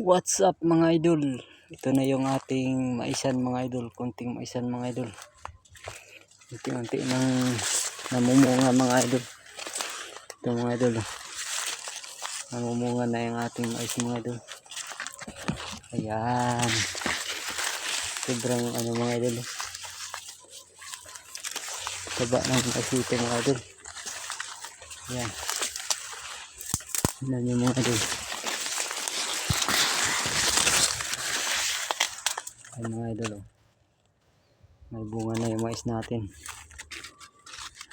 What's up mga idol? Ito na yung ating maisan mga idol. Kunting maisan mga idol. Unti-unti nang namumunga mga idol. Ito mga idol. Namumunga na yung ating mais mga idol. Ayan. Sobrang ano mga idol. Taba ng mais ito mga idol. Ayan. Tignan nyo mga idol. Ay mga idol oh. May bunga na yung mais natin.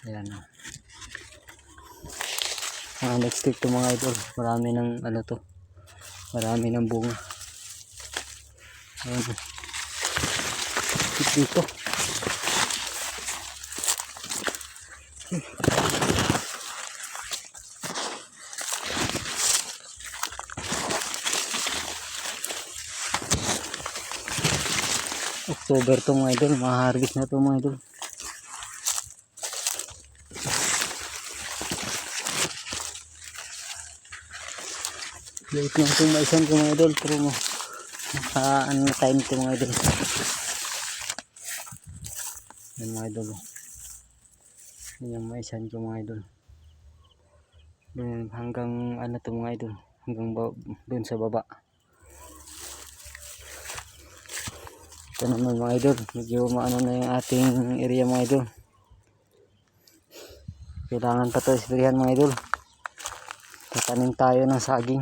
Ayan oh. Ah, next week to mga idol. Marami ng ano to. Marami ng bunga. Ayan oh. Dito. October to mga idol. Maharvest na to mga idol. Late lang itong maisan ko mga idol. Pero mo, naka ano na time to mga idol. Yan mga idol. oh. Yan yung maisan ko mga idol. Hanggang ano to mga idol. Hanggang dun sa baba. ito naman mga idol. Medyo maano na yung ating area mga idol. Kailangan pa ito isprihan mga idol. Tatanim tayo ng saging.